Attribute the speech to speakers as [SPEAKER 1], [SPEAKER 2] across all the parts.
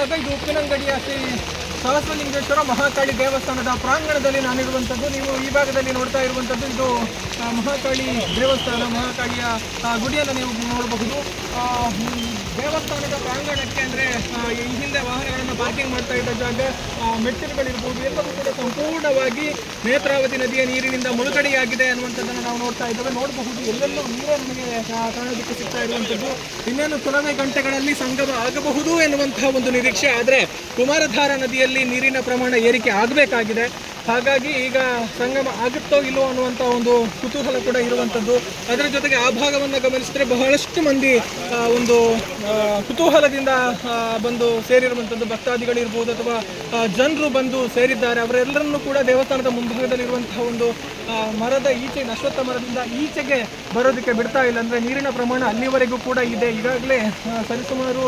[SPEAKER 1] ಜಾಗ ಇದು ಉಪ್ಪಿನಂಗಡಿಯ ಶ್ರೀ ಸಹಸ್ರಲಿಂಗೇಶ್ವರ ಮಹಾಕಾಳಿ ದೇವಸ್ಥಾನದ ಪ್ರಾಂಗಣದಲ್ಲಿ ನಾನಿರುವಂಥದ್ದು. ನೀವು ಈ ಭಾಗದಲ್ಲಿ ನೋಡ್ತಾ ಇರುವಂಥದ್ದು ಇದು ಮಹಾಕಾಳಿ ದೇವಸ್ಥಾನ, ಮಹಾಕಾಳಿಯ ಗುಡಿಯನ್ನು ನೀವು ನೋಡಬಹುದು. ದೇವಸ್ಥಾನದ ಪ್ರಾಂಗಣಕ್ಕೆ ಅಂದರೆ ಈ ಹಿಂದೆ ವಾಹನಗಳನ್ನು ಪಾರ್ಕಿಂಗ್ ಮಾಡ್ತಾ ಇದ್ದ ಜಾಗ ಮೆಟ್ಟಿಲುಗಳಿರ್ಬೋದು, ಎಲ್ಲವೂ ಕೂಡ ಸಂಪೂರ್ಣವಾಗಿ ನೇತ್ರಾವತಿ ನದಿಯ ನೀರಿನಿಂದ ಮುಳುಗಡೆಯಾಗಿದೆ ಅನ್ನುವಂಥದ್ದನ್ನು ನಾವು ನೋಡ್ತಾ ಇದ್ದೇವೆ. ನೋಡಬಹುದು, ಎಲ್ಲೆಲ್ಲೂ ನೀರೇ ನಮಗೆ ಕಾಣೋದಕ್ಕೆ ಸಿಗ್ತಾ ಇರುವಂಥದ್ದು. ಇನ್ನೇನು ಕೆಲವೇ ಗಂಟೆಗಳಲ್ಲಿ ಸಂಗಮ ಆಗಬಹುದು ಎನ್ನುವಂತಹ ಒಂದು ನಿರೀಕ್ಷೆ. ಆದರೆ ಕುಮಾರಧಾರ ನದಿಯಲ್ಲಿ ನೀರಿನ ಪ್ರಮಾಣ ಏರಿಕೆ ಆಗಬೇಕಾಗಿದೆ. ಹಾಗಾಗಿ ಈಗ ಸಂಗಮ ಆಗುತ್ತೋ ಇಲ್ಲೋ ಅನ್ನುವಂಥ ಒಂದು ಕುತೂಹಲ ಕೂಡ ಇರುವಂಥದ್ದು ಅದರ ಜೊತೆಗೆ ಆ ಭಾಗವನ್ನು ಗಮನಿಸಿದ್ರೆ ಬಹಳಷ್ಟು ಮಂದಿ ಒಂದು ಕುತೂಹಲದಿಂದ ಬಂದು ಸೇರಿರುವಂಥದ್ದು ಭಕ್ತಾದಿಗಳಿರ್ಬೋದು ಅಥವಾ ಜನರು ಬಂದು ಸೇರಿದ್ದಾರೆ. ಅವರೆಲ್ಲರನ್ನೂ ಕೂಡ ದೇವಸ್ಥಾನದ ಮುಂಭಾಗದಲ್ಲಿರುವಂತಹ ಒಂದು ಮರದ ಈಚೆ ಅಶ್ವತ್ಥ ಮರದಿಂದ ಈಚೆಗೆ ಬರೋದಕ್ಕೆ ಬಿಡ್ತಾ ಇಲ್ಲ. ಅಂದರೆ ನೀರಿನ ಪ್ರಮಾಣ ಅಲ್ಲಿವರೆಗೂ ಕೂಡ ಇದೆ. ಈಗಾಗಲೇ ಸರಿಸುಮಾರು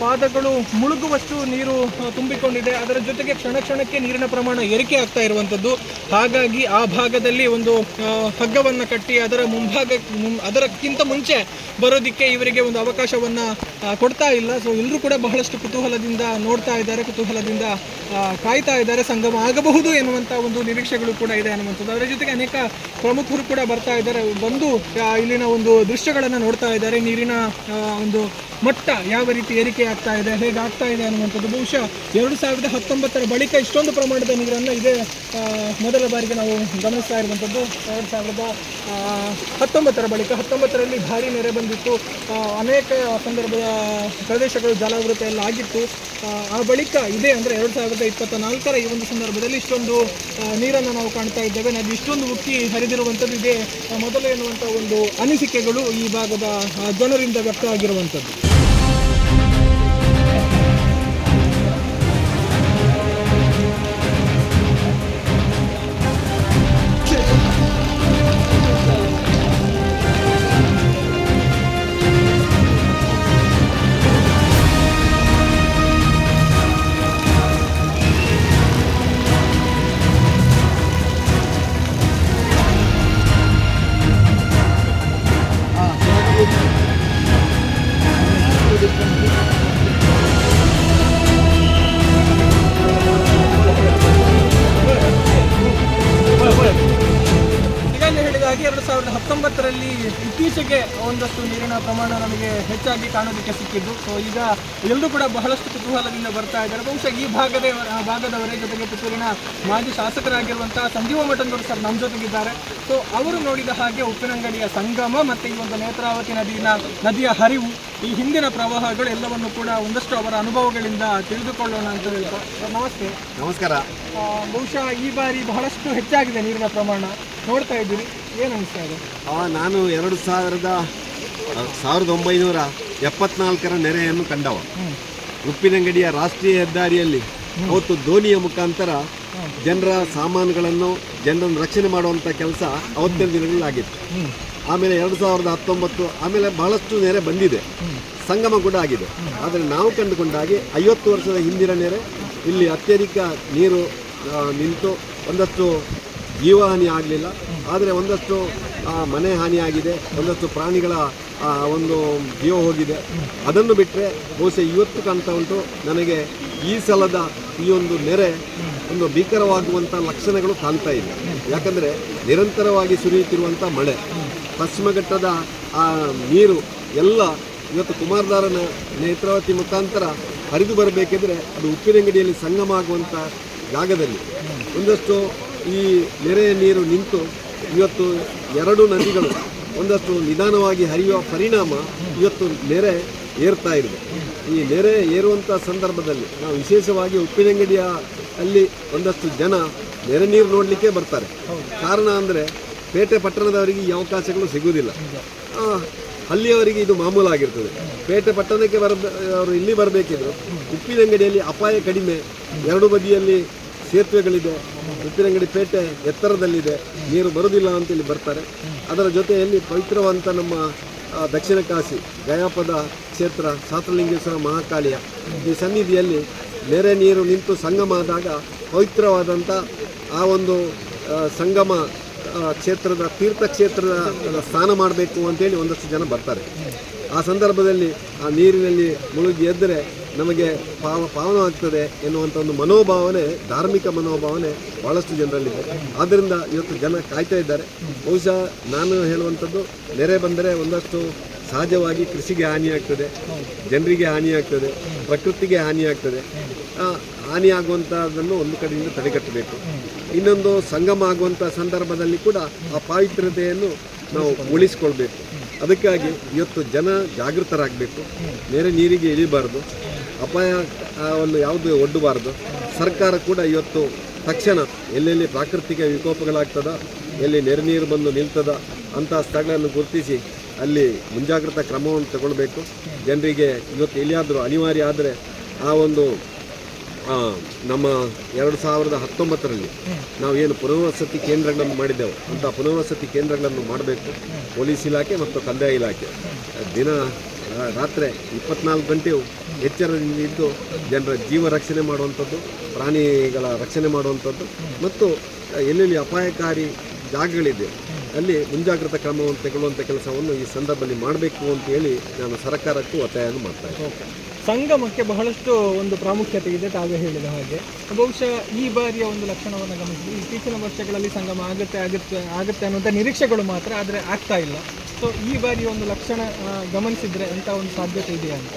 [SPEAKER 1] ಪಾದಗಳು ಮುಳುಗುವಷ್ಟು ನೀರು ತುಂಬಿಕೊಂಡಿದೆ. ಅದರ ಜೊತೆಗೆ ಕ್ಷಣ ಕ್ಷಣಕ್ಕೆ ನೀರಿನ ಪ್ರಮಾಣ ಏರಿಕೆ ಆಗ್ತಾ ಇರುವಂಥದ್ದು. ಹಾಗಾಗಿ ಆ ಭಾಗದಲ್ಲಿ ಒಂದು ಹಗ್ಗವನ್ನು ಕಟ್ಟಿ ಅದರ ಮುಂಭಾಗ ಅದರಕ್ಕಿಂತ ಮುಂಚೆ ಬರೋದಕ್ಕೆ ಇವರಿಗೆ ಒಂದು ಅವಕಾಶವನ್ನು ಕೊಡ್ತಾ ಇಲ್ಲ. ಸೊ ಎಲ್ಲರೂ ಕೂಡ ಬಹಳಷ್ಟು ಕುತೂಹಲದಿಂದ ನೋಡ್ತಾ ಇದ್ದಾರೆ, ಕುತೂಹಲದಿಂದ ಕಾಯ್ತಾ ಇದ್ದಾರೆ. ಸಂಗಮ ಆಗಬಹುದು ಎನ್ನುವಂಥ ಒಂದು ನಿರೀಕ್ಷೆಗಳು ಕೂಡ ಇದೆ ಅನ್ನುವಂಥದ್ದು ಅದರ ಜೊತೆಗೆ ಅನೇಕ ಪ್ರಮುಖರು ಕೂಡ ಬರ್ತಾ ಇದ್ದಾರೆ. ಬಂದು ಇಲ್ಲಿನ ಒಂದು ದೃಶ್ಯಗಳನ್ನು ನೋಡ್ತಾ ಇದ್ದಾರೆ. ನೀರಿನ ಒಂದು ಮಟ್ಟ ಯಾವ ರೀತಿ ಏರಿಕೆ ಆಗ್ತಾ ಇದೆ ಹೇಗೆ ಆಗ್ತಾ ಇದೆ ಅನ್ನುವಂಥದ್ದು ಬಹುಶಃ ಎರಡು ಸಾವಿರದ ಹತ್ತೊಂಬತ್ತರ ಬಳಿಕ ಇಷ್ಟೊಂದು ಪ್ರಮಾಣದ ನೀರನ್ನು ಇದೇ ಮೊದಲ ಬಾರಿಗೆ ನಾವು ಗಮನಿಸ್ತಾ ಇರುವಂಥದ್ದು. ಎರಡು ಸಾವಿರದ ಹತ್ತೊಂಬತ್ತರ ಬಳಿಕ ಹತ್ತೊಂಬತ್ತರಲ್ಲಿ ಭಾರಿ ನೆರೆ ಬಂದಿತ್ತು. ಅನೇಕ ಸಂದರ್ಭದ ಪ್ರದೇಶಗಳು ಜಲಾವೃತ ಎಲ್ಲ ಆಗಿತ್ತು. ಆ, ಬಳಿಕ ಇದೇ ಅಂದರೆ ಎರಡು ಸಾವಿರದ ಇಪ್ಪತ್ತ ನಾಲ್ಕರ ಈ ಒಂದು ಸಂದರ್ಭದಲ್ಲಿ ಇಷ್ಟೊಂದು ನೀರನ್ನು ನಾವು ಕಾಣ್ತಾ ಇದ್ದೇವೆ. ನದಿ ಇಷ್ಟೊಂದು ಉಕ್ಕಿ ಹರಿದಿರುವಂಥದ್ದು ಇದೇ. ಮೊದಲು ಎನ್ನುವಂಥ ಒಂದು ಅನಿಸಿಕೆಗಳು ಈ ಭಾಗದ ಜನರಿಂದ ವ್ಯಕ್ತವಾಗಿರುವಂಥದ್ದು. ಹೆಚ್ಚಾಗಿ ಕಾಣೋದಕ್ಕೆ ಸಿಕ್ಕಿದ್ದು. ಸೊ ಈಗ ಎಲ್ಲರೂ ಕೂಡ ಬಹಳಷ್ಟು ಕುತೂಹಲದಿಂದ ಬರ್ತಾ ಇದ್ದಾರೆ. ಬಹುಶಃ ಈ ಭಾಗದ ಭಾಗದವರೇ ಜೊತೆಗೆ ಪುತ್ತೂರಿನ ಮಾಜಿ ಶಾಸಕರಾಗಿರುವಂತಹ ಸಂಜೀವ ಮಠಂದವರು ಸರ್ ನಮ್ಮ ಜೊತೆಗಿದ್ದಾರೆ. ಸೊ ಅವರು ನೋಡಿದ ಹಾಗೆ ಉಪ್ಪಿನಂಗಡಿಯ ಸಂಗಮ ಮತ್ತು ಈ ಒಂದು ನೇತ್ರಾವತಿ ನದಿಯ ನದಿಯ ಹರಿವು ಈ ಹಿಂದಿನ ಪ್ರವಾಹಗಳು ಎಲ್ಲವನ್ನು ಕೂಡ ಒಂದಷ್ಟು ಅವರ ಅನುಭವಗಳಿಂದ ತಿಳಿದುಕೊಳ್ಳೋಣ ಅಂತ ಹೇಳ್ತಾರೆ. ಸರ್, ನಮಸ್ತೆ.
[SPEAKER 2] ನಮಸ್ಕಾರ.
[SPEAKER 1] ಬಹುಶಃ ಈ ಬಾರಿ ಬಹಳಷ್ಟು ಹೆಚ್ಚಾಗಿದೆ ನೀರಿನ ಪ್ರಮಾಣ. ನೋಡ್ತಾ ಇದ್ದೀರಿ. ಏನು ಅನಿಸ್ತಾ ಇದೆ?
[SPEAKER 2] ನಾನು ಎರಡು ಸಾವಿರದ ಸಾವಿರದ ಒಂಬೈನೂರ ಎಪ್ಪತ್ನಾಲ್ಕರ ನೆರೆಯನ್ನು ಕಂಡವ. ಉಪ್ಪಿನಂಗಡಿಯ ರಾಷ್ಟ್ರೀಯ ಹೆದ್ದಾರಿಯಲ್ಲಿ ಅವತ್ತು ಧೋನಿಯ ಮುಖಾಂತರ ಜನರ ಸಾಮಾನುಗಳನ್ನು ಜನರನ್ನು ರಕ್ಷಣೆ ಮಾಡುವಂಥ ಕೆಲಸ ಅವತ್ತಿನ ದಿನಗಳಲ್ಲಿ ಆಗಿತ್ತು ಆಮೇಲೆ ಎರಡು ಸಾವಿರದ ಹತ್ತೊಂಬತ್ತು ಆಮೇಲೆ ಬಹಳಷ್ಟು ನೆರೆ ಬಂದಿದೆ. ಸಂಗಮ ಕೂಡ ಆಗಿದೆ. ಆದರೆ ನಾವು ಕಂಡುಕೊಂಡಾಗಿ ಐವತ್ತು ವರ್ಷದ ಹಿಂದಿನ ನೆರೆ ಇಲ್ಲಿ ಅತ್ಯಧಿಕ ನೀರು ನಿಂತು ಒಂದಷ್ಟು ಜೀವಹಾನಿ ಆಗಲಿಲ್ಲ. ಆದರೆ ಒಂದಷ್ಟು ಮನೆ ಹಾನಿಯಾಗಿದೆ. ಒಂದಷ್ಟು ಪ್ರಾಣಿಗಳ ಒಂದು ಜೀವ ಹೋಗಿದೆ. ಅದನ್ನು ಬಿಟ್ಟರೆ ಬಹುಶಃ ಇವತ್ತು ಕಾಣ್ತಾ ಉಂಟು. ನನಗೆ ಈ ಸಲದ ಈ ಒಂದು ನೆರೆ ಒಂದು ಭೀಕರವಾಗುವಂಥ ಲಕ್ಷಣಗಳು ಕಾಣ್ತಾ ಇದೆ ಯಾಕಂದರೆ ನಿರಂತರವಾಗಿ ಸುರಿಯುತ್ತಿರುವಂಥ ಮಳೆ, ಪಶ್ಚಿಮಘಟ್ಟದ ಆ ನೀರು ಎಲ್ಲ ಇವತ್ತು ಕುಮಾರಧಾರನ ನೇತ್ರಾವತಿ ಮುಖಾಂತರ ಹರಿದು ಬರಬೇಕಿದ್ರೆ ಅದು ಉಪ್ಪಿನಂಗಡಿಯಲ್ಲಿ ಸಂಗಮ ಆಗುವಂಥ ಜಾಗದಲ್ಲಿ. ಒಂದಷ್ಟು ಈ ನೆರೆಯ ನೀರು ನಿಂತು ಇವತ್ತು ಎರಡು ನದಿಗಳು ಒಂದಷ್ಟು ನಿಧಾನವಾಗಿ ಹರಿಯುವ ಪರಿಣಾಮ ಇವತ್ತು ನೆರೆ ಏರ್ತಾ ಇದೆ. ಈ ನೆರೆ ಏರುವಂಥ ಸಂದರ್ಭದಲ್ಲಿ ನಾವು ವಿಶೇಷವಾಗಿ ಉಪ್ಪಿನಂಗಡಿಯ ಅಲ್ಲಿ ಒಂದಷ್ಟು ಜನ ನೆರೆ ನೀರು ನೋಡಲಿಕ್ಕೆ ಬರ್ತಾರೆ. ಕಾರಣ ಅಂದರೆ ಪೇಟೆ ಪಟ್ಟಣದವರಿಗೆ ಈ ಅವಕಾಶಗಳು ಸಿಗುವುದಿಲ್ಲ. ಅಲ್ಲಿಯವರಿಗೆ ಇದು ಮಾಮೂಲಾಗಿರ್ತದೆ. ಪೇಟೆ ಪಟ್ಟಣಕ್ಕೆ ಬರ ಅವರು ಇಲ್ಲಿ ಬರಬೇಕಿದ್ರು, ಉಪ್ಪಿನಂಗಡಿಯಲ್ಲಿ ಅಪಾಯ ಕಡಿಮೆ, ಎರಡು ಬದಿಯಲ್ಲಿ ಸೇತುವೆಗಳಿದೆ ಉಪ್ಪಿನಂಗಡಿ ಪೇಟೆ ಎತ್ತರದಲ್ಲಿದೆ. ನೀರು ಬರುವುದಿಲ್ಲ ಅಂತೇಳಿ ಬರ್ತಾರೆ. ಅದರ ಜೊತೆಯಲ್ಲಿ ಪವಿತ್ರವಂತ ನಮ್ಮ ದಕ್ಷಿಣ ಕಾಶಿ, ಗಯಾಪದ ಕ್ಷೇತ್ರ ಸಾತ್ರಲಿಂಗೇಶ್ವರ ಮಹಾಕಾಳಿಯ ಈ ಸನ್ನಿಧಿಯಲ್ಲಿ ನೆರೆ ನೀರು ನಿಂತು ಸಂಗಮ ಆದಾಗ ಪವಿತ್ರವಾದಂಥ ಆ ಒಂದು ಸಂಗಮ ಕ್ಷೇತ್ರದ ತೀರ್ಥಕ್ಷೇತ್ರದ ಸ್ನಾನ ಮಾಡಬೇಕು ಅಂತೇಳಿ ಒಂದಷ್ಟು ಜನ ಬರ್ತಾರೆ. ಆ ಸಂದರ್ಭದಲ್ಲಿ ಆ ನೀರಿನಲ್ಲಿ ಮುಳುಗಿ ಎದ್ದರೆ ನಮಗೆ ಪಾವ, ಪಾವನವಾಗ್ತದೆ ಎನ್ನುವಂಥ ಒಂದು ಮನೋಭಾವನೆ, ಧಾರ್ಮಿಕ ಮನೋಭಾವನೆ ಭಾಳಷ್ಟು ಜನರಲ್ಲಿದೆ. ಆದ್ದರಿಂದ ಇವತ್ತು ಜನ ಕಾಯ್ತಾ ಇದ್ದಾರೆ. ಬಹುಶಃ ನಾನು ಹೇಳುವಂಥದ್ದು, ನೆರೆ ಬಂದರೆ ಒಂದಷ್ಟು ಸಹಜವಾಗಿ ಕೃಷಿಗೆ ಹಾನಿಯಾಗ್ತದೆ ಜನರಿಗೆ ಹಾನಿಯಾಗ್ತದೆ ಪ್ರಕೃತಿಗೆ ಹಾನಿಯಾಗ್ತದೆ ಹಾನಿಯಾಗುವಂಥದ್ದನ್ನು ಒಂದು ಕಡೆಯಿಂದ ತಡೆಗಟ್ಟಬೇಕು. ಇನ್ನೊಂದು ಸಂಗಮ ಆಗುವಂಥ ಸಂದರ್ಭದಲ್ಲಿ ಕೂಡ ಆ ಪಾವಿತ್ರ್ಯತೆಯನ್ನು ನಾವು ಉಳಿಸ್ಕೊಳ್ಬೇಕು. ಅದಕ್ಕಾಗಿ ಇವತ್ತು ಜನ ಜಾಗೃತರಾಗಬೇಕು. ಬೇರೆ ನೀರಿಗೆ ಇಳಿಬಾರ್ದು. ಅಪಾಯವನ್ನು ಯಾವುದು ಒಡ್ಡಬಾರದು. ಸರ್ಕಾರ ಕೂಡ ಇವತ್ತು ತಕ್ಷಣ ಎಲ್ಲೆಲ್ಲಿ ಪ್ರಾಕೃತಿಕ ವಿಕೋಪಗಳಾಗ್ತದ, ಎಲ್ಲಿ ನೆರೆ ನೀರು ಬಂದು ನಿಲ್ತದ ಅಂಥ ಸ್ಥಳಗಳನ್ನು ಗುರುತಿಸಿ ಅಲ್ಲಿ ಮುಂಜಾಗ್ರತಾ ಕ್ರಮವನ್ನು ತಗೊಳ್ಬೇಕು. ಜನರಿಗೆ ಇವತ್ತು ಎಲ್ಲಿಯಾದರೂ ಅನಿವಾರ್ಯ ಆದರೆ ಆ ಒಂದು ನಮ್ಮ ಎರಡು ಸಾವಿರದ ಹತ್ತೊಂಬತ್ತರಲ್ಲಿ ನಾವು ಏನು ಪುನರ್ವಸತಿ ಕೇಂದ್ರಗಳನ್ನು ಮಾಡಿದ್ದೆವು ಅಂತ ಪುನರ್ವಸತಿ ಕೇಂದ್ರಗಳನ್ನು ಮಾಡಬೇಕು. ಪೊಲೀಸ್ ಇಲಾಖೆ ಮತ್ತು ಕಂದಾಯ ಇಲಾಖೆ. ದಿನ ರಾತ್ರಿ ಇಪ್ಪತ್ನಾಲ್ಕು ಗಂಟೆಯು ಎಚ್ಚರದಿಂದ ಇದ್ದು ಜನರ ಜೀವ ರಕ್ಷಣೆ ಮಾಡುವಂಥದ್ದು, ಪ್ರಾಣಿಗಳ ರಕ್ಷಣೆ ಮಾಡುವಂಥದ್ದು ಮತ್ತು ಎಲ್ಲೆಲ್ಲಿ ಅಪಾಯಕಾರಿ ಜಾಗಗಳಿದೆ, ಅಲ್ಲಿ ಮುಂಜಾಗ್ರತಾ ಕ್ರಮವನ್ನು ತಗೊಳ್ಳುವಂಥ ಕೆಲಸವನ್ನು ಈ ಸಂದರ್ಭದಲ್ಲಿ ಮಾಡಬೇಕು ಅಂತ ಹೇಳಿ ನಾನು ಸರ್ಕಾರಕ್ಕೂ ಒತ್ತಾಯವನ್ನು ಮಾಡ್ತಾ
[SPEAKER 1] ಸಂಗಮಕ್ಕೆ ಬಹಳಷ್ಟು ಒಂದು ಪ್ರಾಮುಖ್ಯತೆ ಇದೆ ತಾವೇ ಹೇಳಿದ ಹಾಗೆ. ಬಹುಶಃ ಈ ಬಾರಿಯ ಒಂದು ಲಕ್ಷಣವನ್ನು ಗಮನಿಸಿ, ಇತ್ತೀಚಿನ ವರ್ಷಗಳಲ್ಲಿ ಸಂಗಮ ಆಗುತ್ತೆ ಆಗುತ್ತೆ ಆಗುತ್ತೆ ಅನ್ನುವಂಥ ನಿರೀಕ್ಷೆಗಳು ಮಾತ್ರ, ಆದರೆ ಆಗ್ತಾ ಇಲ್ಲ. ಸೊ ಈ ಬಾರಿ ಒಂದು ಲಕ್ಷಣ ಗಮನಿಸಿದ್ರೆ ಅಂತ ಒಂದು ಸಾಧ್ಯತೆ ಇದೆ ಅಂತ?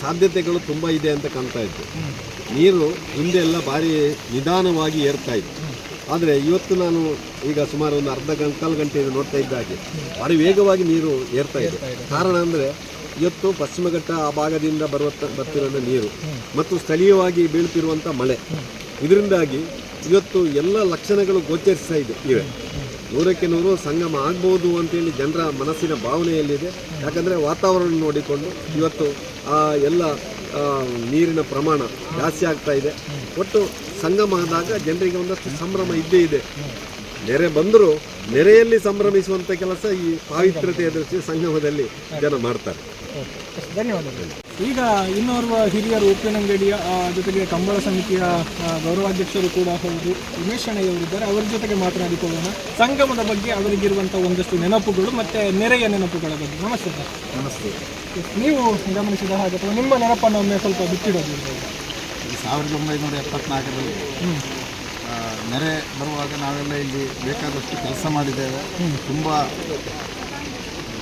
[SPEAKER 2] ಸಾಧ್ಯತೆಗಳು ತುಂಬ ಇದೆ ಅಂತ ಕಾಣ್ತಾ ಇತ್ತು. ನೀರು ಹಿಂದೆ ಎಲ್ಲ ಭಾರಿ ನಿಧಾನವಾಗಿ ಏರ್ತಾ ಇತ್ತು. ಆದರೆ ಇವತ್ತು ನಾನು ಈಗ ಸುಮಾರು ಒಂದು ಅರ್ಧ ಗಂಟೆ ಕಾಲು ಗಂಟೆಯಿಂದ ನೋಡ್ತಾ ಇದ್ದ ಹಾಗೆ ಭಾರಿ ವೇಗವಾಗಿ ನೀರು ಏರ್ತಾ ಇದೆ. ಕಾರಣ ಅಂದರೆ ಇವತ್ತು ಪಶ್ಚಿಮ ಘಟ್ಟ ಆ ಭಾಗದಿಂದ ಬರುವ ಬರ್ತಿರೋ ನೀರು ಮತ್ತು ಸ್ಥಳೀಯವಾಗಿ ಬೀಳ್ತಿರುವಂಥ ಮಳೆ. ಇದರಿಂದಾಗಿ ಇವತ್ತು ಎಲ್ಲ ಲಕ್ಷಣಗಳು ಗೋಚರಿಸ್ತಾ ಇದೆ. ಇವೆ. ನೂರಕ್ಕೆ ನೂರು ಸಂಗಮ ಆಗ್ಬೋದು ಅಂತೇಳಿ ಜನರ ಮನಸ್ಸಿನ ಭಾವನೆಯಲ್ಲಿದೆ. ಯಾಕಂದರೆ ವಾತಾವರಣ ನೋಡಿಕೊಂಡು ಇವತ್ತು ಆ ಎಲ್ಲ ನೀರಿನ ಪ್ರಮಾಣ ಜಾಸ್ತಿ ಆಗ್ತಾ ಇದೆ. ಒಟ್ಟು ಸಂಗಮ ಆದಾಗ ಜನರಿಗೆ ಒಂದಷ್ಟು ಸಂಭ್ರಮ ಇದ್ದೇ ಇದೆ. ನೆರೆ ಬಂದರೂ ನೆರೆಯಲ್ಲಿ ಸಂಭ್ರಮಿಸುವಂಥ ಕೆಲಸ ಈ ಪಾವಿತ್ರ್ಯತೆಯ ದೃಷ್ಟಿ ಸಂಗಮದಲ್ಲಿ ಜನ ಮಾಡ್ತಾರೆ.
[SPEAKER 1] ಧನ್ಯವಾದಗಳು. ಈಗ ಇನ್ನೋರ್ವ ಹಿರಿಯರು ಉಪ್ಪಿನಂಗಡಿಯ ಜೊತೆಗೆ ಕಂಬಳ ಸಮಿತಿಯ ಗೌರವಾಧ್ಯಕ್ಷರು ಕೂಡ ಹೌದು. ಉಮೇಶ್ ಅಣ್ಣಯ್ಯವರಿದ್ದಾರೆ ಅವರ ಜೊತೆಗೆ ಮಾತನಾಡಿಕೊಳ್ಳೋಣ. ಸಂಗಮದ ಬಗ್ಗೆ ಅವರಿಗಿರುವಂಥ ಒಂದಷ್ಟು ನೆನಪುಗಳು ಮತ್ತೆ ನೆರೆಯ ನೆನಪುಗಳ ಬಗ್ಗೆ. ನಮಸ್ತೆ ಸರ್.
[SPEAKER 2] ನಮಸ್ತೆ.
[SPEAKER 1] ನೀವು ಗಮನಿಸಿದ ಹಾಗೆ ಅಥವಾ ನಿಮ್ಮ ನೆನಪನ್ನು ಒಮ್ಮೆ ಸ್ವಲ್ಪ ಬಿಟ್ಟಿಡೋದು
[SPEAKER 3] ಸಾವಿರದ ಒಂಬೈನೂರ ಎಪ್ಪತ್ನಾಲ್ಕರಲ್ಲಿ ನೆರೆ ಬರುವಾಗ ನಾವೆಲ್ಲ ಇಲ್ಲಿ ಬೇಕಾದಷ್ಟು ಕೆಲಸ ಮಾಡಿದ್ದೇವೆ. ತುಂಬ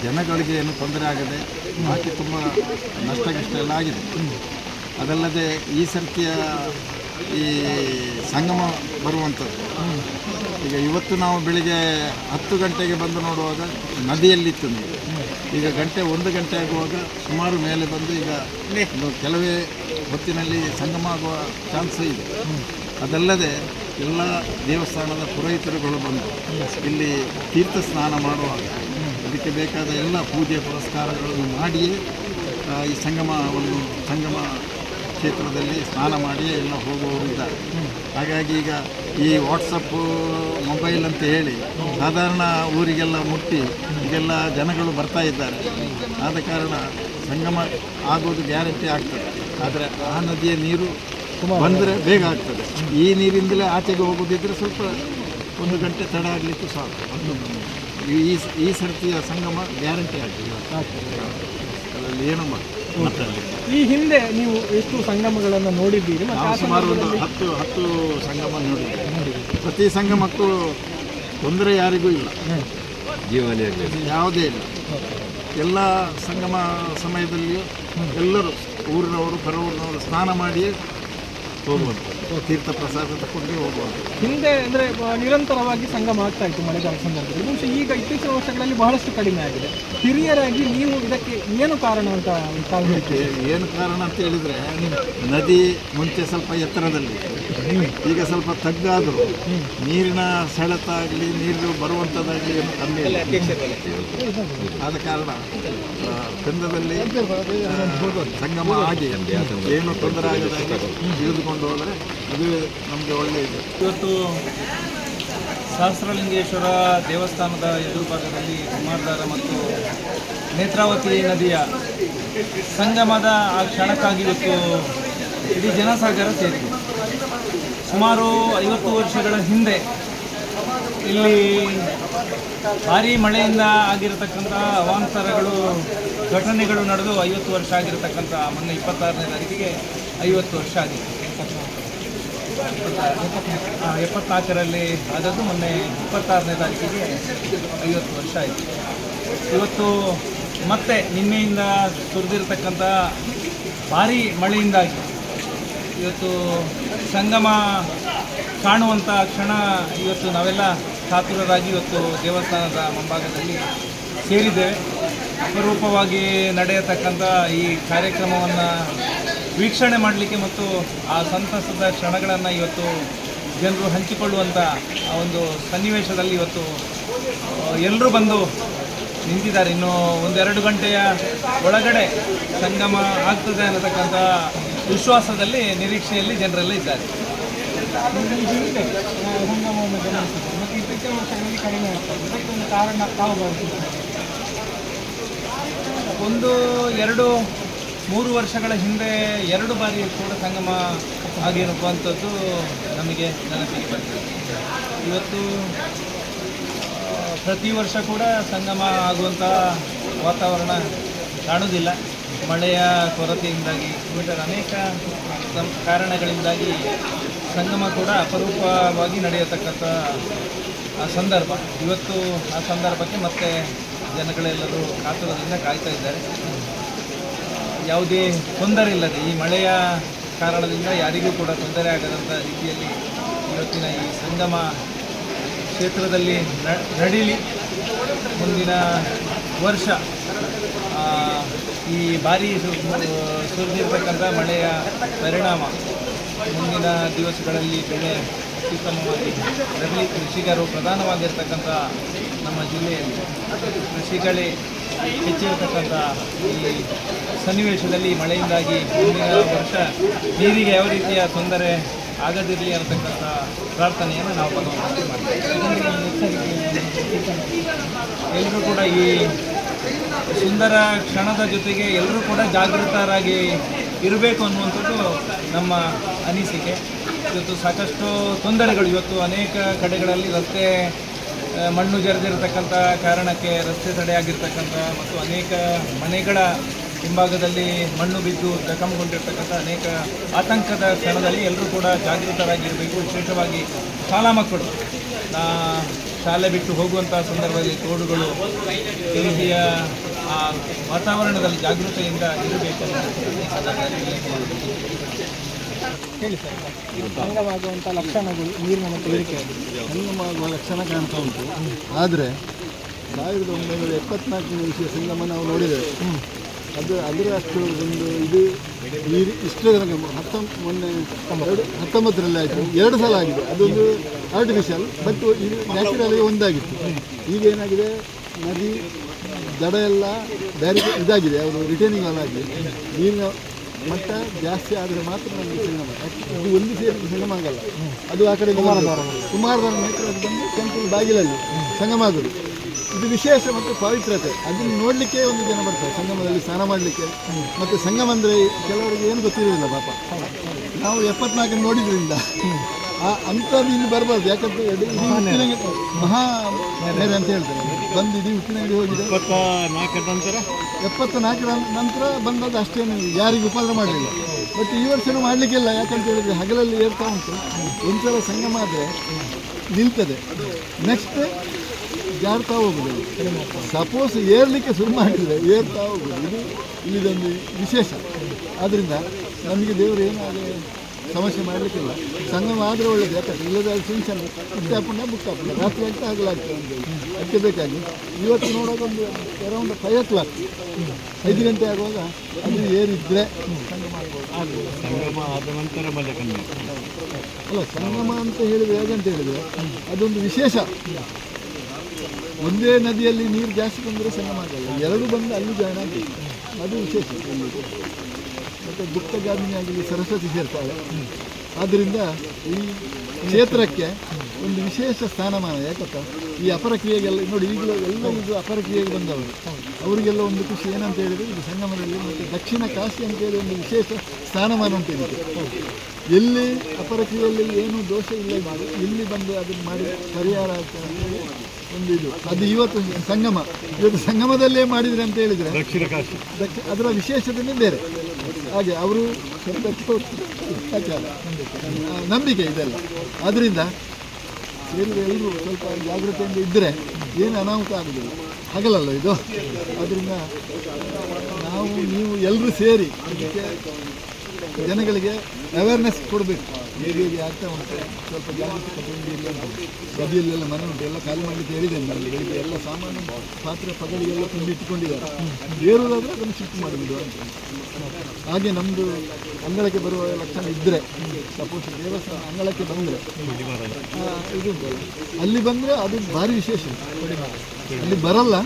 [SPEAKER 3] ಜನಗಳಿಗೆ ಏನು ತೊಂದರೆ ಆಗದೆ ಬಾಕಿ ತುಂಬ ನಷ್ಟ ಗಿಷ್ಟ ಎಲ್ಲ ಆಗಿದೆ. ಅದಲ್ಲದೆ ಈ ಸರ್ತಿಯ ಈ ಸಂಗಮ ಬರುವಂಥದ್ದು. ಈಗ ಇವತ್ತು ನಾವು ಬೆಳಿಗ್ಗೆ ಹತ್ತು ಗಂಟೆಗೆ ಬಂದು ನೋಡುವಾಗ ನದಿಯಲ್ಲಿತ್ತು ನೀರು. ಈಗ ಗಂಟೆ ಒಂದು ಗಂಟೆ ಆಗುವಾಗ ಸುಮಾರು ಮೇಲೆ ಬಂದು ಈಗ ಕೆಲವೇ ಹೊತ್ತಿನಲ್ಲಿ ಸಂಗಮ ಆಗುವ ಚಾನ್ಸ್ ಇದೆ. ಅದಲ್ಲದೆ ಎಲ್ಲ ದೇವಸ್ಥಾನದ ಪುರೋಹಿತರುಗಳು ಬಂದು ಇಲ್ಲಿ ತೀರ್ಥ ಸ್ನಾನ ಮಾಡುವಾಗ ಅದಕ್ಕೆ ಬೇಕಾದ ಎಲ್ಲ ಪೂಜೆ ಪುರಸ್ಕಾರಗಳನ್ನು ಮಾಡಿಯೇ ಈ ಸಂಗಮ, ಒಂದು ಸಂಗಮ ಕ್ಷೇತ್ರದಲ್ಲಿ ಸ್ನಾನ ಮಾಡಿಯೇ ಎಲ್ಲ ಹೋಗುವವರು ಇದ್ದಾರೆ. ಹಾಗಾಗಿ ಈಗ ಈ ವಾಟ್ಸಪ್ಪು ಮೊಬೈಲ್ ಅಂತ ಹೇಳಿ ಸಾಧಾರಣ ಊರಿಗೆಲ್ಲ ಮುಟ್ಟಿ ಈಗೆಲ್ಲ ಜನಗಳು ಬರ್ತಾ ಇದ್ದಾರೆ. ಆದ ಕಾರಣ ಸಂಗಮ ಆಗೋದು ಗ್ಯಾರಂಟಿ ಆಗ್ತದೆ. ಆದರೆ ಆ ನದಿಯ ನೀರು ಬಂದರೆ ಬೇಗ ಆಗ್ತದೆ. ಈ ನೀರಿಂದಲೇ ಆಚೆಗೆ ಹೋಗೋದಿದ್ರೆ ಸ್ವಲ್ಪ ಒಂದು ಗಂಟೆ ತಡ ಆಗಲಿಕ್ಕೂ ಸಾಕು. ಈ ಈ ಸರ್ತಿಯ ಸಂಗಮ ಗ್ಯಾರಂಟಿ ಆಗಿಲ್ಲ ಅದರಲ್ಲಿ ಏನು
[SPEAKER 1] ಈ ಹಿಂದೆ ನೀವು ಎಷ್ಟು ಸಂಗಮಗಳನ್ನು ನೋಡಿದ್ದೀರಿ?
[SPEAKER 3] ನಾವು ಸುಮಾರು ಒಂದು ಹತ್ತು ಹತ್ತು ಸಂಗಮ ನೋಡಿದ್ದೀವಿ. ಪ್ರತಿ ಸಂಗಮಕ್ಕೂ ತೊಂದರೆ ಯಾರಿಗೂ ಇಲ್ಲ.
[SPEAKER 2] ಜೀವನೇ
[SPEAKER 3] ಯಾವುದೇ ಇಲ್ಲ. ಎಲ್ಲ ಸಂಗಮ ಸಮಯದಲ್ಲಿಯೂ ಎಲ್ಲರೂ ಊರಿನವರು ಪರವೂರಿನವರು ಸ್ನಾನ ಮಾಡಿಯೇ ಹೋಗುವಂಥದ್ದು ತೀರ್ಥ ಪ್ರಸಾದ ತಗೊಂಡು ಹೋಗುವಂಥದ್ದು
[SPEAKER 1] ಹಿಂದೆ ಅಂದ್ರೆ ನಿರಂತರವಾಗಿ ಸಂಗಮ ಆಗ್ತಾ ಇತ್ತು ಮಳೆಗಾಲ ಸಂದರ್ಭದಲ್ಲಿ. ಬಹುಶಃ ಈಗ ಇತ್ತೀಚಿನ ವರ್ಷಗಳಲ್ಲಿ ಬಹಳಷ್ಟು ಕಡಿಮೆ ಆಗಿದೆ. ಹಿರಿಯರಾಗಿ ನೀವು ಇದಕ್ಕೆ ಏನು ಕಾರಣ ಅಂತ ತಾವು
[SPEAKER 3] ಏನು ಕಾರಣ ಅಂತ ಹೇಳಿದ್ರೆ ನದಿ ಮುಂಚೆ ಸ್ವಲ್ಪ ಎತ್ತರದಲ್ಲಿ. ಈಗ ಸ್ವಲ್ಪ ತಗ್ಗಾದರೂ. ನೀರಿನ ಸೆಳೆತ ಆಗಲಿ ನೀರು ಬರುವಂಥದ್ದಾಗಲಿ ಏನು ಕಮ್ಮಿ ಆದ ಕಾರಣ ಕಂದದಲ್ಲಿ ಸಂಗಮ ಆಗಿ ಏನು ತೊಂದರೆ ಆಗದಾಗೆ ತಿಳಿದುಕೊಂಡು ಹೋದರೆ ಅದು ನಮಗೆ ಒಳ್ಳೆಯದು
[SPEAKER 4] ಇವತ್ತು ಸಹಸ್ರಲಿಂಗೇಶ್ವರ ದೇವಸ್ಥಾನದ ಎದುರು ಭಾಗದಲ್ಲಿ ಕುಮಾರಧಾರ ಮತ್ತು ನೇತ್ರಾವತಿ ನದಿಯ ಸಂಗಮದ ಆ ಕ್ಷಣಕ್ಕಾಗಿ ಇವತ್ತು ಇಡೀ ಜನಸಾಗರ ಸೇರಿದೆ. ಸುಮಾರು ಐವತ್ತು ವರ್ಷಗಳ ಹಿಂದೆ ಇಲ್ಲಿ ಭಾರಿ ಮಳೆಯಿಂದ ಆಗಿರತಕ್ಕಂಥ ಅವಾಂತರಗಳು, ಘಟನೆಗಳು ನಡೆದು ಐವತ್ತು ವರ್ಷ ಆಗಿರತಕ್ಕಂಥ ಮೊನ್ನೆ ಇಪ್ಪತ್ತಾರನೇ ತಾರೀಕಿಗೆ ಐವತ್ತು ವರ್ಷ ಆಗಿತ್ತು ಎಪ್ಪತ್ನಾಲ್ಕರಲ್ಲಿ ಆದದ್ದು ಮೊನ್ನೆ ಇಪ್ಪತ್ತಾರನೇ ತಾರೀಕಿಗೆ ಐವತ್ತು ವರ್ಷ ಆಯಿತು. ಇವತ್ತು ಮತ್ತೆ ನಿನ್ನೆಯಿಂದ ಸುರಿದಿರತಕ್ಕಂಥ ಭಾರಿ ಮಳೆಯಿಂದಾಗಿ ಇವತ್ತು ಸಂಗಮ ಕಾಣುವಂಥ ಕ್ಷಣ ಇವತ್ತು ನಾವೆಲ್ಲ ಕಾತುರರಾಗಿ ಇವತ್ತು ದೇವಸ್ಥಾನದ ಮುಂಭಾಗದಲ್ಲಿ ಸೇರಿದ್ದೇವೆ. ಅಪರೂಪವಾಗಿ ನಡೆಯತಕ್ಕಂಥ ಈ ಕಾರ್ಯಕ್ರಮವನ್ನು ವೀಕ್ಷಣೆ ಮಾಡಲಿಕ್ಕೆ ಮತ್ತು ಆ ಸಂತಸದ ಕ್ಷಣಗಳನ್ನು ಇವತ್ತು ಜನರು ಹಂಚಿಕೊಳ್ಳುವಂಥ ಆ ಒಂದು ಸನ್ನಿವೇಶದಲ್ಲಿ ಇವತ್ತು ಎಲ್ಲರೂ ಬಂದು ನಿಂತಿದ್ದಾರೆ. ಇನ್ನು ಒಂದೆರಡು ಗಂಟೆಯ ಒಳಗಡೆ ಸಂಗಮ ಆಗ್ತದೆ ಅನ್ನತಕ್ಕಂಥ ವಿಶ್ವಾಸದಲ್ಲಿ, ನಿರೀಕ್ಷೆಯಲ್ಲಿ ಜನರೆಲ್ಲ ಇದ್ದಾರೆ. ಒಂದು ಎರಡು, ಮೂರು ವರ್ಷಗಳ ಹಿಂದೆ ಎರಡು ಬಾರಿ ಕೂಡ ಸಂಗಮ ಆಗಿರುವಂಥದ್ದು ನಮಗೆ ನೆನಪಿಗೆ ಬರ್ತದೆ ಇವತ್ತು ಪ್ರತಿ ವರ್ಷ ಕೂಡ ಸಂಗಮ ಆಗುವಂಥ ವಾತಾವರಣ ಕಾಣುವುದಿಲ್ಲ. ಮಳೆಯ ಕೊರತೆಯಿಂದಾಗಿ ಇತರ ಅನೇಕ ಕಾರಣಗಳಿಂದಾಗಿ ಸಂಗಮ ಕೂಡ ಅಪರೂಪವಾಗಿ ನಡೆಯತಕ್ಕಂಥ, ಆ ಸಂದರ್ಭ. ಇವತ್ತು ಆ ಸಂದರ್ಭಕ್ಕೆ ಮತ್ತೆ ಜನಗಳೆಲ್ಲರೂ ಕಾತುರದಿಂದ ಕಾಯ್ತಾ ಇದ್ದಾರೆ. ಯಾವುದೇ ತೊಂದರೆ ಇಲ್ಲದೆ ಈ ಮಳೆಯ ಕಾರಣದಿಂದ ಯಾರಿಗೂ ಕೂಡ ತೊಂದರೆ ಆಗದಂಥ ರೀತಿಯಲ್ಲಿ ಇವತ್ತಿನ ಈ ಸಂಗಮ ಕ್ಷೇತ್ರದಲ್ಲಿ ನಡೀಲಿ. ಮುಂದಿನ ವರ್ಷ ಈ ಭಾರಿ ಸುರಿದಿರ್ತಕ್ಕಂಥ ಮಳೆಯ ಪರಿಣಾಮ ಮುಂದಿನ ದಿವಸಗಳಲ್ಲಿ ಬೆಳೆ ಅತ್ಯುತ್ತಮವಾಗಿ ಬರಲಿ ಕೃಷಿಕರು ಪ್ರಧಾನವಾಗಿರ್ತಕ್ಕಂಥ ನಮ್ಮ ಜಿಲ್ಲೆಯಲ್ಲಿ ಕೃಷಿಗಳೇ ಹೆಚ್ಚಿರತಕ್ಕಂಥ ಈ ಸನ್ನಿವೇಶದಲ್ಲಿ ಮಳೆಯಿಂದಾಗಿ ಮುಂದಿನ ವರ್ಷ ನೀರಿಗೆ ಯಾವ ರೀತಿಯ ತೊಂದರೆ ಆಗದಿರಲಿ ಅನ್ನತಕ್ಕಂಥ ಪ್ರಾರ್ಥನೆಯನ್ನು ನಾವು ಭಗವಂತನಿಗೆ ಮಾಡ್ತೀವಿ. ಎಲ್ಲರೂ ಕೂಡ ಈ ಸುಂದರ ಕ್ಷಣದ ಜೊತೆಗೆ ಎಲ್ಲರೂ ಕೂಡ ಜಾಗೃತರಾಗಿ ಇರಬೇಕು ಅನ್ನುವಂಥದ್ದು ನಮ್ಮ ಅನಿಸಿಕೆ. ಇವತ್ತು ಸಾಕಷ್ಟು ತೊಂದರೆಗಳು, ಇವತ್ತು ಅನೇಕ ಕಡೆಗಳಲ್ಲಿ ರಸ್ತೆ ಮಣ್ಣು ಜರಿದಿರತಕ್ಕಂಥ ಕಾರಣಕ್ಕೆ ರಸ್ತೆ ತಡೆಯಾಗಿರ್ತಕ್ಕಂಥ ಮತ್ತು ಅನೇಕ ಮನೆಗಳ ಹಿಂಭಾಗದಲ್ಲಿ ಮಣ್ಣು ಬಿದ್ದು ಜಖಂಗೊಂಡಿರ್ತಕ್ಕಂಥ ಅನೇಕ ಆತಂಕದ ಕ್ಷಣದಲ್ಲಿ ಎಲ್ಲರೂ ಕೂಡ ಜಾಗೃತರಾಗಿರಬೇಕು. ವಿಶೇಷವಾಗಿ ಶಾಲಾ ಮಕ್ಕಳು. ಶಾಲೆ ಬಿಟ್ಟು ಹೋಗುವಂತಹ ಸಂದರ್ಭದಲ್ಲಿ ತೋಡುಗಳು ಕೆಲಸಿಯ ರೀತಿಯ ಆ ವಾತಾವರಣದಲ್ಲಿ ಜಾಗೃತೆಯಿಂದ ಇರಬೇಕು
[SPEAKER 1] ಹೇಳಿ. ಸರ್. ಲಕ್ಷಣಗಳು ನೀರಿನ
[SPEAKER 5] ಸಂಗಮವಾಗುವ ಲಕ್ಷಣ ಕಾಣ್ತಾ ಉಂಟು. ಆದರೆ ಸಾವಿರದ ಒಂಬೈನೂರ ಎಪ್ಪತ್ನಾಲ್ಕನೇ ವಿಷಯ ಸಂಗಮ ನಾವು ನೋಡಿದ್ದೇವೆ. ಅದು ಅದರ ಅಷ್ಟು ಒಂದು ಇದು ನೀರು ಇಷ್ಟು ಸಂಗಮ ಹತ್ತೊಂಬ ಮೊನ್ನೆ ಎರಡು ಹತ್ತೊಂಬತ್ತರಲ್ಲಿ ಆಯಿತು ಎರಡು ಸಲ ಆಗಿದೆ. ಅದೊಂದು ಆರ್ಟಿಫಿಷಿಯಲ್ ಬಟ್ ಇದು ನ್ಯಾಚುರಲ್ ಒಂದಾಗಿತ್ತು. ಈಗ ಏನಾಗಿದೆ? ನದಿ ದಡ ಎಲ್ಲ ಬೇರೆ ಇದಾಗಿದೆ ಅವರು ರಿಟೈನಿಂಗ್ ವಾಲ್ ಆಗಿ. ನೀರಿನ ಮಟ್ಟ ಜಾಸ್ತಿ ಆದರೆ ಮಾತ್ರ ನಮಗೆ ಸಿನಿಮಾ ಅದು ಒಂದು ಸೇರಿ ಸಂಗಮ ಆಗಲ್ಲ ಅದು ಆ ಕಡೆ ಕುಮಾರಧಾರ ನೇತ್ರ ಬಂದು ಕೆಂಪು ಬಾಗಿಲಲ್ಲಿ ಸಂಗಮ ಆಗೋದು ಇದು ವಿಶೇಷ ಮತ್ತು ಪವಿತ್ರತೆ. ಅದನ್ನು ನೋಡಲಿಕ್ಕೆ ಒಂದು ಜನ ಬರ್ತಾರೆ ಸಂಗಮದಲ್ಲಿ ಸ್ನಾನ ಮಾಡಲಿಕ್ಕೆ. ಮತ್ತು ಸಂಗಮ ಅಂದರೆ ಕೆಲವರಿಗೆ ಏನು ಗೊತ್ತಿರೋದಿಲ್ಲ ಪಾಪ. ನಾವು ಎಪ್ಪತ್ನಾಲ್ಕನ್ನು ನೋಡಿದ್ರಿಂದ ಆ ಅಂಥದ್ದು ಇಲ್ಲಿ ಬರಬಾರ್ದು ಯಾಕಂದ್ರೆ ಇಡೀ ಉಪ್ಪಿನಂಗಡಿ ಮಹಾ ನೆರೆ ಅಂತ ಹೇಳ್ತಾರೆ. ಬಂದು ಇಡೀ ಉಪ್ಪಿನಂಗಡಿ ಹೋಗಿದೆ.
[SPEAKER 2] ನಾಲ್ಕರ ನಂತರ?
[SPEAKER 5] ಎಪ್ಪತ್ತ ನಾಲ್ಕರ ನಂತರ ಬಂದದ್ದು ಅಷ್ಟೇನು ಯಾರಿಗೂ ಉಪದ್ರ ಮಾಡಲಿಲ್ಲ. ಬಟ್ ಈ ವರ್ಷನೂ ಮಾಡಲಿಕ್ಕಿಲ್ಲ ಯಾಕಂತ ಹೇಳಿದ್ರೆ ಹಗಲಲ್ಲಿ ಏರ್ತಾ ಉಂಟು. ಒಂದ್ಸಲ ಸಂಗಮ ಆದರೆ ನಿಲ್ತದೆ. ನೆಕ್ಸ್ಟ್ ಜಾರ್ತಾ ಹೋಗುದು. ಸಪೋಸ್ ಏರ್ಲಿಕ್ಕೆ ಶುರು ಮಾಡಿದರೆ ಏರ್ತಾ ಹೋಗುದು. ಇದು ಇಲ್ಲಿದೊಂದು ವಿಶೇಷ. ಆದ್ದರಿಂದ ನಮಗೆ ದೇವರು ಏನಾದರೆ ಸಮಸ್ಯೆ ಮಾಡಲಿಕ್ಕಿಲ್ಲ. ಸಂಗಮ ಆದರೆ ಒಳ್ಳೆಯದು ಯಾಕಂದರೆ ಇಲ್ಲದ ಹಾಕೊಂಡ ಬುಕ್ ಹಾಕೊಂಡ ರಾತ್ರಿ ಅಂತ ಹಗಲಾಗ್ತದೆ ಅಂತ ಅದಕ್ಕೆ ಬೇಕಾಗಿ. ಇವತ್ತು ನೋಡೋದು ಒಂದು ಅರೌಂಡ್ ಫೈವ್ ಓ ಕ್ಲಾಕ್ ಐದು ಗಂಟೆ ಆಗುವಾಗ ಅದು ಏರಿದ್ರೆ ಸಂಗಮ ಆಗ್ಬೋದು
[SPEAKER 2] ಸಂಗಮ
[SPEAKER 5] ಅಲ್ಲ, ಸಂಗಮ ಅಂತ ಹೇಳಿದರೆ ಹೇಗಂತ ಹೇಳಿದರೆ ಅದೊಂದು ವಿಶೇಷ. ಒಂದೇ ನದಿಯಲ್ಲಿ ನೀರು ಜಾಸ್ತಿ ಬಂದರೆ ಸಂಗಮ ಆಗಲ್ಲ. ಎರಡು ಬಂದು ಅಲ್ಲಿ ಜಾಯ್ನ್ ಆಗಬೇಕು. ಅದು ವಿಶೇಷ. ಮತ್ತು ಗುಪ್ತಗಾಮಿನಿ ಆಗಲಿ ಸರಸ್ವತಿ ಸೇರ್ತಾಳೆ ಆದ್ದರಿಂದ ಈ ಕ್ಷೇತ್ರಕ್ಕೆ ಒಂದು ವಿಶೇಷ ಸ್ಥಾನಮಾನ ಯಾಕಪ್ಪ? ಈ ಅಪರ ಕ್ರಿಯೆಗೆಲ್ಲ ನೋಡಿ ಈಗಲೂ ಎಲ್ಲ ಇದು ಅಪರ ಕ್ರಿಯೆಗೆ ಬಂದವರು. ಅವರಿಗೆಲ್ಲ ಒಂದು ಖುಷಿ ಏನಂತ ಹೇಳಿದರೆ ಇದು ಸಂಗಮದಲ್ಲಿ ಮತ್ತು ದಕ್ಷಿಣ ಕಾಶಿ ಅಂತೇಳಿ ಒಂದು ವಿಶೇಷ ಸ್ಥಾನಮಾನ ಉಂಟಿದೆ ಇದಕ್ಕೆ. ಎಲ್ಲಿ ಅಪರಕ್ರಿಯೆಯಲ್ಲಿ ಏನು ದೋಷ ಇಲ್ಲ ಮಾಡಿ ಇಲ್ಲಿ ಬಂದು ಅದನ್ನು ಮಾಡಿ ಪರಿಹಾರ ಆಗ್ತದೆ ಅಂತೇಳಿ ಒಂದು ಇದು. ಅದು ಇವತ್ತು ಸಂಗಮ. ಇವತ್ತು ಸಂಗಮದಲ್ಲೇ ಮಾಡಿದರೆ ಅಂತ ಹೇಳಿದರೆ
[SPEAKER 3] ದಕ್ಷಿಣ ಕಾಶಿ.
[SPEAKER 5] ದಕ್ಷ ಅದರ ವಿಶೇಷತೆಯೇ ಬೇರೆ. ಹಾಗೆ ಅವರು ನಂಬಿಕೆ ಇದೆಲ್ಲ ಆದ್ದರಿಂದ ಎಲ್ಲರೂ ಸ್ವಲ್ಪ ಜಾಗ್ರತೆಯಿಂದ ಇದ್ದರೆ ಏನು ಅನಾಹುತ ಆಗೋದಿಲ್ಲ. ಹಗಲಲ್ಲ ಇದು? ಅದರಿಂದ ನಾವು, ನೀವು ಎಲ್ಲರೂ ಸೇರಿ ಜನಗಳಿಗೆ ಅವೇರ್ನೆಸ್ ಕೊಡಬೇಕು. ಏರಿಯಾಗೆ ಆಗ್ತಾ ಉಂಟು. ಸ್ವಲ್ಪ ಜಾಗೃತಿ ತಗೊಂಡಿರಿ ಅಂತ ಬದಿಯಲ್ಲೆಲ್ಲ ಮನೆ ಉಂಟು. ಎಲ್ಲ ಖಾಲಿ ಮಾಡಲಿಕ್ಕೆ ಹೇಳಿದ್ದೇನೆ ಮನೆಯಲ್ಲಿ ಎಲ್ಲ ಸಾಮಾನು, ಪಾತ್ರೆ ಪಗಡಿಗೆಲ್ಲ ತುಂಬಿ ಇಟ್ಟುಕೊಂಡಿದ್ದಾರೆ ಏರುವುದಾದ್ರೆ ಅದನ್ನು ಶಿಫ್ಟ್ ಮಾಡಬಹುದು ಹಾಗೆ ನಮ್ಮದು ಅಂಗಳಕ್ಕೆ ಬರುವ ಲಕ್ಷಣ ಇದ್ದರೆ ಸಪೋಸ್ ದೇವಸ್ಥಾನ ಅಂಗಳಕ್ಕೆ ಬಂದರೆ ಇದು ಅಲ್ಲಿ ಬಂದರೆ ಅದು ಭಾರಿ ವಿಶೇಷ. ಅಲ್ಲಿ ಬರಲ್ಲ.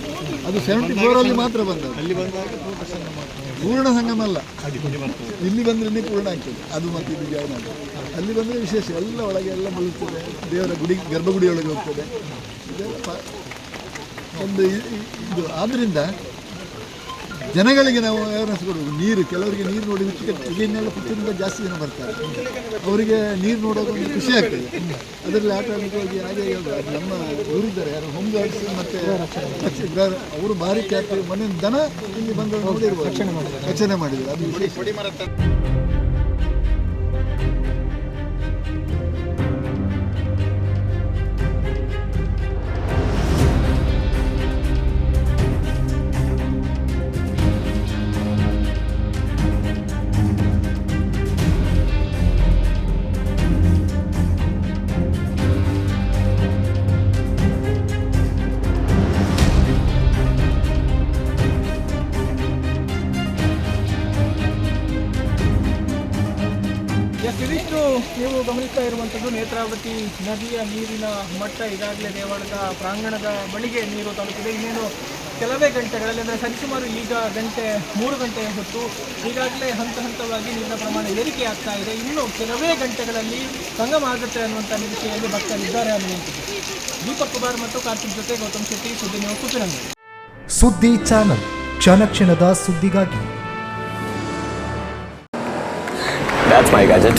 [SPEAKER 5] ಅದು ಸೆವೆಂಟಿ ಫೋರಲ್ಲಿ ಮಾತ್ರ ಬಂದ ಅಲ್ಲಿ ಬಂದಾಗ ಪೂರ್ಣ ಸಂಗಮ ಅಲ್ಲ ಇಲ್ಲಿ ಬಂದ್ರೆ ಪೂರ್ಣ ಆಗ್ತದೆ. ಅದು ಮತ್ತೆ ಇದು ಜಾಯಿನ್ ಆಗ್ತದೆ ಅಲ್ಲಿ ಬಂದರೆ ವಿಶೇಷ. ಎಲ್ಲ ಒಳಗೆ ಎಲ್ಲ ಮುಳುಗ್ತದೆ ದೇವರ ಗುಡಿ ಗರ್ಭಗುಡಿಯೊಳಗೆ ಹೋಗ್ತದೆ. ಇದೆಲ್ಲ ಒಂದು ಇದು. ಆದ್ದರಿಂದ ಜನಗಳಿಗೆ ನಾವು ಅವೇರ್ನೆಸ್ ಕೊಡಬೇಕು ನೀರು, ಕೆಲವರಿಗೆ ನೀರು ನೋಡಿ ಹುಚ್ಚು ಈಗಿನೆಲ್ಲ ಪುತ್ತೂರಿಂದ ಜಾಸ್ತಿ ಜನ ಬರ್ತಾರೆ. ಅವರಿಗೆ ನೀರು ನೋಡೋದು ಒಂದು ಖುಷಿ ಆಗ್ತದೆ. ಅದರಲ್ಲಿ ಆಟ ಆಡಲಿಕ್ಕೆ ಹೋಗಿ ನಮ್ಮ ಊರಿದ್ದಾರೆ, ಯಾರು ಹೋಮ್ ಗಾರ್ಡ್ಸ್ ಮತ್ತು ಅವರು ಭಾರಿ ಕ್ಯಾಪ್ಟಿ ಮನೆ ದನ ಇಲ್ಲಿ ಬಂದು ನೋಡಿರ್ಬೋದು. ರಕ್ಷಣೆ ಮಾಡಿದ್ರು ಅದು ವಿಶೇಷ.
[SPEAKER 1] ನೀವು ಗಮನಿಸ್ತಾ ಇರುವಂಥದ್ದು ನೇತ್ರಾವತಿ ನದಿಯ ನೀರಿನ ಮಟ್ಟ ಈಗಾಗಲೇ ದೇವಾಲಯದ ಪ್ರಾಂಗಣದ ಬಳಿಗೆ ನೀರು ತಲುಪಿದೆ. ಇನ್ನೇನು ಕೆಲವೇ ಗಂಟೆಗಳಲ್ಲಿ ಅಂದರೆ ಸರಿಸುಮಾರು ಈಗ ಗಂಟೆ ಮೂರು ಗಂಟೆ ಹೊತ್ತು ಈಗಾಗಲೇ ಹಂತ ಹಂತವಾಗಿ ನೀರಿನ ಪ್ರಮಾಣ ಏರಿಕೆ ಆಗ್ತಾ ಇದೆ. ಇನ್ನು ಕೆಲವೇ ಗಂಟೆಗಳಲ್ಲಿ ಸಂಗಮ ಆಗುತ್ತೆ ಅನ್ನುವಂಥ ನಿರೀಕ್ಷೆಯಲ್ಲಿ ಭಕ್ತರಿದ್ದಾರೆ ಅನ್ನುವಂಥದ್ದು. ದೀಪಕ್ ಕುಮಾರ್ ಮತ್ತು ಕಾರ್ತಿಕ್ ಜೊತೆ ಗೌತಮ್ ಶೆಟ್ಟಿ ಸುದ್ದಿ ನೀವು ಉಪ್ಪಿನಂಗಡಿ
[SPEAKER 6] ಸುದ್ದಿ ಚಾನಲ್ ಕ್ಷಣ ಕ್ಷಣದ ಸುದ್ದಿಗಾಗಿ.
[SPEAKER 7] That's my gadget.